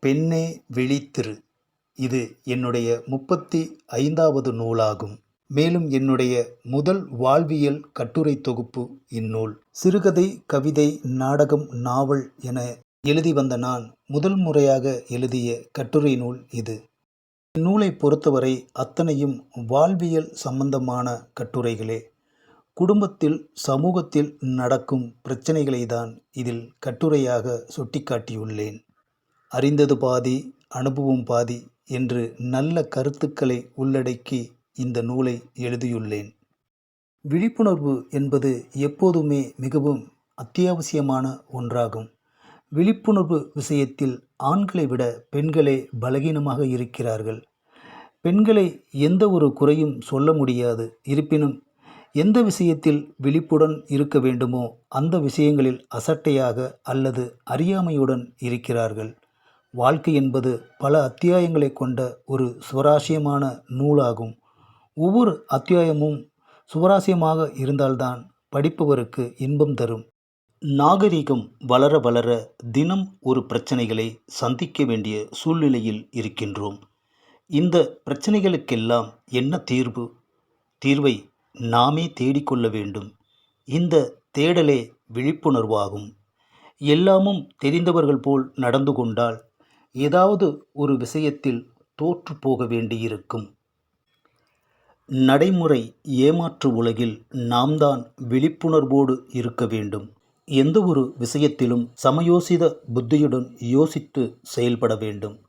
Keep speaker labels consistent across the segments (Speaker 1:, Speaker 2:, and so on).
Speaker 1: பெண்ணே விழித்திரு. இது என்னுடைய முப்பத்தி ஐந்தாவது நூலாகும். மேலும் என்னுடைய முதல் வாழ்வியல் கட்டுரை தொகுப்பு இந்நூல். சிறுகதை கவிதை நாடகம் நாவல் என எழுதி வந்த நான் முதல் முறையாக எழுதிய கட்டுரை நூல் இது. இந்நூலை பொறுத்தவரை அத்தனையும் வாழ்வியல் சம்பந்தமான கட்டுரைகளே. குடும்பத்தில் சமூகத்தில் நடக்கும் பிரச்சனைகளை தான் இதில் கட்டுரையாக சுட்டிக்காட்டியுள்ளேன். அறிந்தது பாதி அனுபவம் பாதி என்று நல்ல கருத்துக்களை உள்ளடக்கி இந்த நூலை எழுதியுள்ளேன். விழிப்புணர்வு என்பது எப்போதுமே மிகவும் அத்தியாவசியமான ஒன்றாகும். விழிப்புணர்வு விஷயத்தில் ஆண்களை விட பெண்களே பலகீனமாக இருக்கிறார்கள். பெண்களை எந்த ஒரு குறையும் சொல்ல முடியாது. இருப்பினும் எந்த விஷயத்தில் விழிப்புடன் இருக்க வேண்டுமோ அந்த விஷயங்களில் அசட்டையாக அல்லது அறியாமையுடன் இருக்கிறார்கள். வாழ்க்கை என்பது பல அத்தியாயங்களை கொண்ட ஒரு சுவராசியமான நூலாகும். ஒவ்வொரு அத்தியாயமும் சுவராசியமாக இருந்தால்தான் படிப்பவருக்கு இன்பம் தரும். நாகரிகம் வளர வளர தினம் ஒரு பிரச்சனைகளை சந்திக்க வேண்டிய சூழ்நிலையில் இருக்கின்றோம். இந்த பிரச்சனைகளுக்கெல்லாம் என்ன தீர்வு? தீர்வை நாமே தேடிக்கொள்ள வேண்டும். இந்த தேடலே விழிப்புணர்வாகும். எல்லாமும் தெரிந்தவர்கள் போல் நடந்து கொண்டால் ஏதாவது ஒரு விஷயத்தில் தோற்று போக வேண்டியிருக்கும். நடைமுறை ஏமாற்று உலகில் நாம் தான் விழிப்புணர்வோடு இருக்க வேண்டும். எந்த ஒரு விஷயத்திலும் சமயோசித புத்தியுடன் யோசித்து செயல்பட வேண்டும்.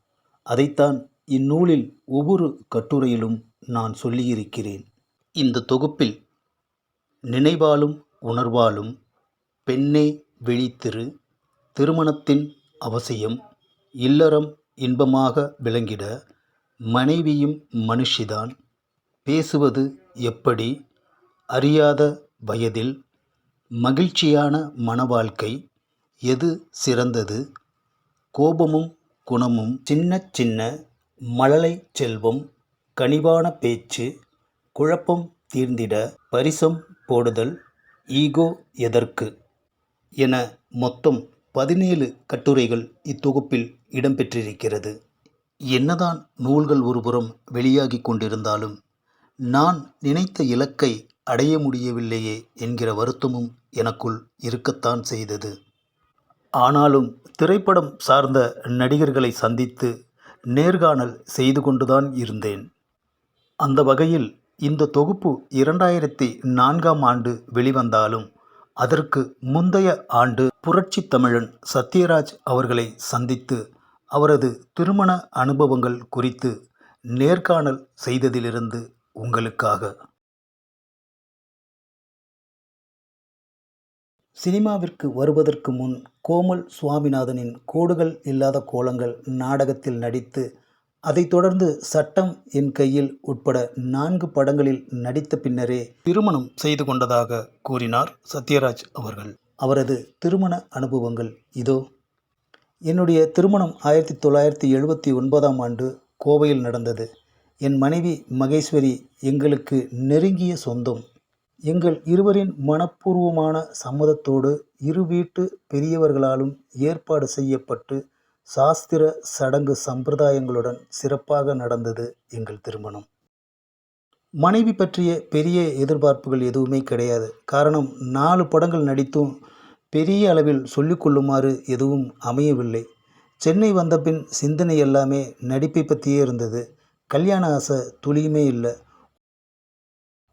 Speaker 1: அதைத்தான் இந்நூலில் ஒவ்வொரு கட்டுரையிலும் நான் சொல்லியிருக்கிறேன். இந்த தொகுப்பில் நினைவாலும் உணர்வாலும் பெண்ணே விழித்திரு திருமணத்தின் அவசியம் இல்லறம் இன்பமாக விளங்கிட மனைவியும் மனுஷிதான். பேசுவது எப்படி? அறியாத வயதில் மகிழ்ச்சியான மனவாழ்க்கை எது சிறந்தது? கோபமும் குணமும் சின்ன சின்ன மழலை செல்வம் கனிவான பேச்சு குழப்பம் தீர்ந்திட பரிசம் போடுதல் ஈகோ எதற்கு? என மொத்தம் பதினேழு கட்டுரைகள் இத்தொகுப்பில் இடம்பெற்றிருக்கிறது. என்னதான் நூல்கள் ஒருபுறம் வெளியாகி கொண்டிருந்தாலும் நான் நினைத்த இலக்கை அடைய முடியவில்லையே என்கிற வருத்தமும் எனக்குள் இருக்கத்தான் செய்தது. ஆனாலும் திரைப்படம் சார்ந்த நடிகர்களை சந்தித்து நேர்காணல் செய்து கொண்டுதான் இருந்தேன். அந்த வகையில் இந்த தொகுப்பு இரண்டாயிரத்தி நான்காம் ஆண்டு வெளிவந்தாலும் அதற்கு முந்தைய ஆண்டு புரட்சி தமிழன் சத்யராஜ் அவர்களை சந்தித்து அவரது திருமண அனுபவங்கள் குறித்து நேர்காணல் செய்ததிலிருந்து உங்களுக்காக. சினிமாவிற்கு வருவதற்கு முன் கோமல் சுவாமிநாதனின் கோடுகள் இல்லாத கோலங்கள் நாடகத்தில் நடித்து அதைத் தொடர்ந்து சட்டம் என் கையில் உட்பட நான்கு படங்களில் நடித்த பின்னரே திருமணம் செய்து கொண்டதாக கூறினார் சத்யராஜ் அவர்கள். அவரது திருமண அனுபவங்கள் இதோ. என்னுடைய திருமணம் ஆயிரத்தி தொள்ளாயிரத்தி எழுபத்தி ஒன்பதாம் ஆண்டு கோவையில் நடந்தது. என் மனைவி மகேஸ்வரி எங்களுக்கு நெருங்கிய சொந்தம். எங்கள் இருவரின் மனப்பூர்வமான சம்மதத்தோடு இரு வீட்டு பெரியவர்களாலும் ஏற்பாடு செய்யப்பட்டு சாஸ்திர சடங்கு சம்பிரதாயங்களுடன் சிறப்பாக நடந்தது எங்கள் திருமணம். மனைவி பற்றிய பெரிய எதிர்பார்ப்புகள் எதுவுமே கிடையாது. காரணம் நாலு படங்கள் நடித்தும் பெரிய அளவில் சொல்லிக்கொள்ளுமாறு எதுவும் அமையவில்லை. சென்னை வந்தபின் சிந்தனை எல்லாமே நடிப்பை பற்றியே இருந்தது. கல்யாண ஆசை துளியுமே இல்லை.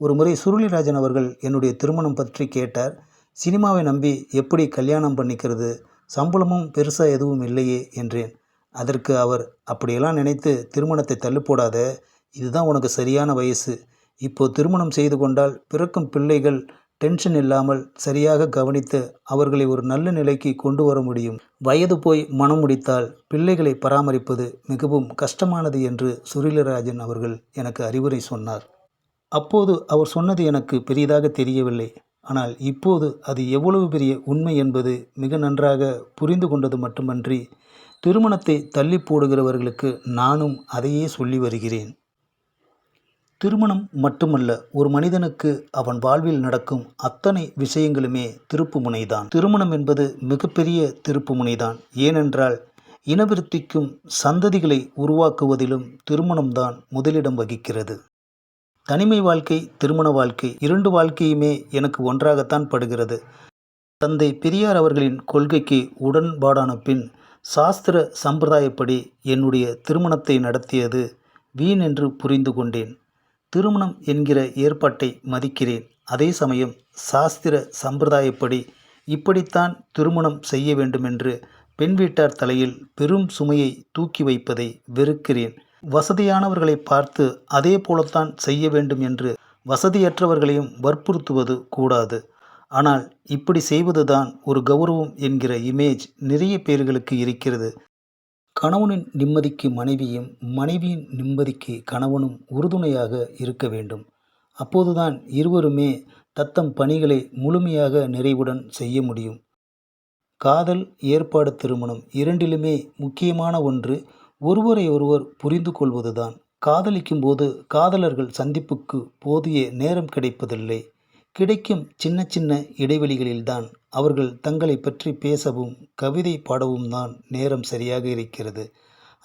Speaker 1: ஒரு முறை சுருளிராஜன் அவர்கள் என்னுடைய திருமணம் பற்றி கேட்டார். சினிமாவை நம்பி எப்படி கல்யாணம் பண்ணிக்கிறது? சம்பளமும் பெருசாக எதுவும் இல்லையே என்றேன். அதற்கு அவர் அப்படியெல்லாம் நினைத்து திருமணத்தை தள்ளி போடாத இதுதான் உனக்கு சரியான வயசு. இப்போ திருமணம் செய்து கொண்டால் பிறக்கும் பிள்ளைகள் டென்ஷன் இல்லாமல் சரியாக கவனித்து அவர்களை ஒரு நல்ல நிலைக்கு கொண்டு வர முடியும். வயது போய் மனம் முடித்தால் பிள்ளைகளை பராமரிப்பது மிகவும் கஷ்டமானது என்று சுரீலராஜன் அவர்கள் எனக்கு அறிவுரை சொன்னார். அப்போது அவர் சொன்னது எனக்கு பெரிதாக தெரியவில்லை. ஆனால் இப்போது அது எவ்வளவு பெரிய உண்மை என்பது மிக நன்றாக புரிந்து கொண்டது மட்டுமன்றி திருமணத்தை தள்ளி போடுகிறவர்களுக்கு நானும் அதையே சொல்லி வருகிறேன். திருமணம் மட்டுமல்ல ஒரு மனிதனுக்கு அவன் வாழ்வில் நடக்கும் அத்தனை விஷயங்களுமே திருப்பு முனைதான் திருமணம் என்பது மிகப்பெரிய திருப்பு முனைதான் ஏனென்றால் இனவிருத்திக்கும் சந்ததிகளை உருவாக்குவதிலும் திருமணம்தான் முதலிடம் வகிக்கிறது. தனிமை வாழ்க்கை திருமண வாழ்க்கை இரண்டு வாழ்க்கையுமே எனக்கு ஒன்றாகத்தான் படுகிறது. தந்தை பெரியார் அவர்களின் கொள்கைக்கு உடன்பாடான பின் சாஸ்திர சம்பிரதாயப்படி என்னுடைய திருமணத்தை நடத்தியது வீண் என்று புரிந்து கொண்டேன். திருமணம் என்கிற ஏற்பாட்டை மதிக்கிறேன். அதே சமயம் சாஸ்திர சம்பிரதாயப்படி இப்படித்தான் திருமணம் செய்ய வேண்டுமென்று பெண் வீட்டார் தலையில் பெரும் சுமையை தூக்கி வைப்பதை வெறுக்கிறேன். வசதியானவர்களை பார்த்து அதே போலத்தான் செய்ய வேண்டும் என்று வசதியற்றவர்களையும் வற்புறுத்துவது கூடாது. ஆனால் இப்படி செய்வதுதான் ஒரு கௌரவம் என்கிற இமேஜ் நிறைய பேர்களுக்கு இருக்கிறது. கணவனின் நிம்மதிக்கு மனைவியும் மனைவியின் நிம்மதிக்கு கணவனும் உறுதுணையாக இருக்க வேண்டும். அப்போதுதான் இருவருமே தத்தம் பணிகளை முழுமையாக நிறைவுடன் செய்ய முடியும். காதல் ஏற்பாடு திருமணம் இரண்டிலுமே முக்கியமான ஒன்று ஒருவரை ஒருவர் புரிந்து கொள்வதுதான். காதலிக்கும் போது காதலர்கள் சந்திப்புக்கு போதிய நேரம் கிடைப்பதில்லை. கிடைக்கும் சின்ன சின்ன இடைவெளிகளில்தான் அவர்கள் தங்களை பற்றி பேசவும் கவிதை பாடவும் தான் நேரம் சரியாக இருக்கிறது.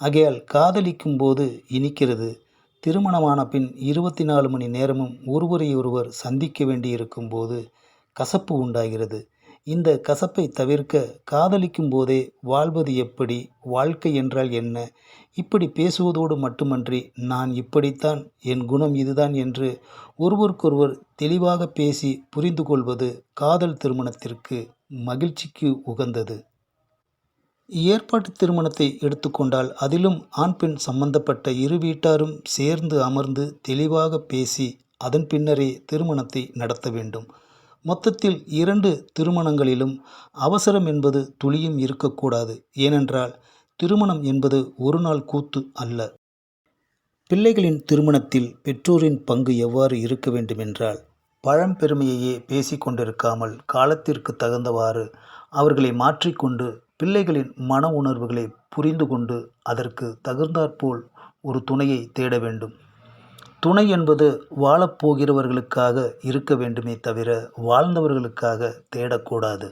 Speaker 1: ஆகையால் காதலிக்கும் போது இனிக்கிறது. திருமணமான பின் இருபத்தி நாலு மணி நேரமும் ஒருவரை ஒருவர் சந்திக்க வேண்டியிருக்கும் போது கசப்பு உண்டாகிறது. இந்த கசப்பை தவிர்க்க காதலிக்கும் போதே வாழ்வது எப்படி வாழ்க்கை என்றால் என்ன? இப்படி பேசுவதோடு மட்டுமன்றி நான் இப்படித்தான் என் குணம் இதுதான் என்று ஒருவருக்கொருவர் தெளிவாக பேசி புரிந்து கொள்வது காதல் திருமணத்திற்கு மகிழ்ச்சிக்கு உகந்தது. ஏற்பாட்டு திருமணத்தை எடுத்துக்கொண்டால் அதிலும் ஆண் பெண் சம்பந்தப்பட்ட இரு வீட்டாரும் சேர்ந்து அமர்ந்து தெளிவாக பேசி அதன் பின்னரே திருமணத்தை நடத்த வேண்டும். மொத்தத்தில் இரண்டு திருமணங்களிலும் அவசரம் என்பது துளியும் இருக்கக்கூடாது. ஏனென்றால் திருமணம் என்பது ஒரு நாள் கூத்து அல்ல. பிள்ளைகளின் திருமணத்தில் பெற்றோரின் பங்கு எவ்வாறு இருக்க வேண்டுமென்றால் பழம்பெருமையையே பேசி கொண்டிருக்காமல் காலத்திற்கு தகுந்தவாறு அவர்களை மாற்றிக்கொண்டு பிள்ளைகளின் மன உணர்வுகளை புரிந்து கொண்டு அதற்கு தகுந்தாற்போல் ஒரு துணையை தேட வேண்டும். துணை என்பது வாழப்போகிறவர்களுக்காக இருக்க வேண்டுமே தவிர வாழ்ந்தவர்களுக்காக தேடக்கூடாது.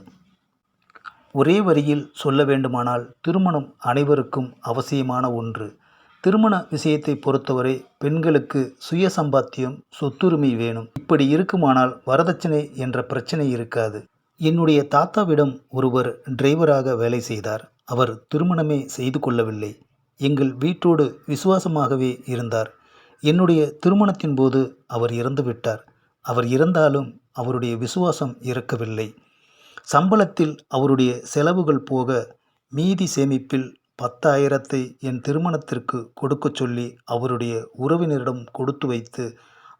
Speaker 1: ஒரே வரியில் சொல்ல வேண்டுமானால் திருமணம் அனைவருக்கும் அவசியமான ஒன்று. திருமண விஷயத்தை பொறுத்தவரை பெண்களுக்கு சுய சம்பாத்தியம் சொத்துரிமை வேணும். இப்படி இருக்குமானால் வரதட்சணை என்ற பிரச்சனை இருக்காது. என்னுடைய தாத்தாவிடம் ஒருவர் டிரைவராக வேலை செய்தார். அவர் திருமணமே செய்து கொள்ளவில்லை. எங்கள் வீட்டோடு விசுவாசமாகவே இருந்தார். என்னுடைய திருமணத்தின் போது அவர் இறந்துவிட்டார். அவர் இறந்தாலும் அவருடைய விசுவாசம் இறக்கவில்லை. சம்பளத்தில் அவருடைய செலவுகள் போக மீதி சேமிப்பில் பத்தாயிரத்தை என் திருமணத்திற்கு கொடுக்க சொல்லி அவருடைய உறவினரிடம் கொடுத்து வைத்து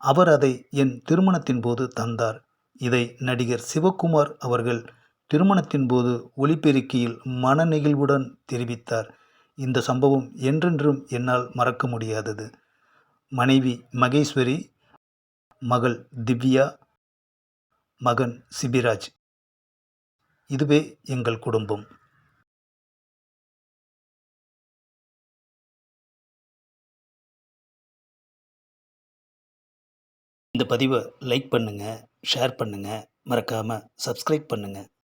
Speaker 1: அவர் அதை என் திருமணத்தின் போது தந்தார். இதை நடிகர் சிவகுமார் அவர்கள் திருமணத்தின் போது ஒளிபெருக்கியில் மனநெகிழ்வுடன் தெரிவித்தார். இந்த சம்பவம் என்றென்றும் என்னால் மறக்க முடியாதது. மனைவி மகேஸ்வரி மகள் திவ்யா மகன் சிபிராஜ். இதுவே எங்கள் குடும்பம். இந்த பதிவை லைக் பண்ணுங்கள் ஷேர் பண்ணுங்கள் மறக்காமல் சப்ஸ்கிரைப் பண்ணுங்கள்